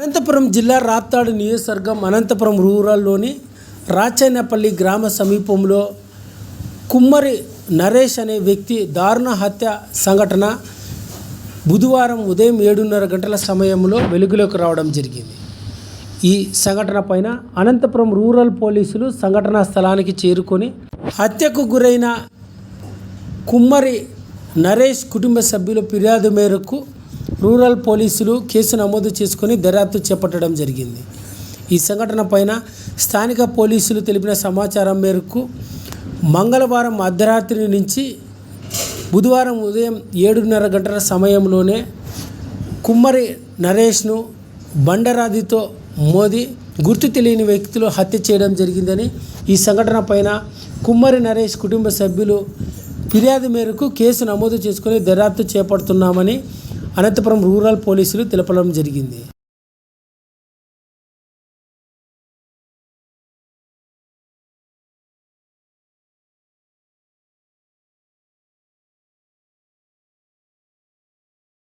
అనంతపురం జిల్లా రాప్తాడు నియోజకవర్గం అనంతపురం రూరల్లోని రాచైనపల్లి గ్రామ సమీపంలో కుమ్మరి నరేష్ అనే వ్యక్తి దారుణ హత్య సంఘటన బుధవారం ఉదయం ఏడున్నర గంటల సమయంలో వెలుగులోకి రావడం జరిగింది. ఈ సంఘటన పైన అనంతపురం రూరల్ పోలీసులు సంఘటనా స్థలానికి చేరుకొని హత్యకు గురైన కుమ్మరి నరేష్ కుటుంబ సభ్యుల ఫిర్యాదు మేరకు రూరల్ పోలీసులు కేసు నమోదు చేసుకొని దర్యాప్తు చేపట్టడం జరిగింది. ఈ సంఘటన పైన స్థానిక పోలీసులు తెలిపిన సమాచారం మేరకు మంగళవారం అర్ధరాత్రి నుంచి బుధవారం ఉదయం ఏడున్నర గంటల సమయంలోనే కుమ్మరి నరేష్ను బండరాదితో మోది గుర్తు తెలియని వ్యక్తులు హత్య చేయడం జరిగిందని ఈ సంఘటన పైన కుమ్మరి నరేష్ కుటుంబ సభ్యులు ఫిర్యాదు మేరకు కేసు నమోదు చేసుకొని దర్యాప్తు చేపడుతున్నామని అనంతపురం రూరల్ పోలీసులు తెలపడం జరిగింది.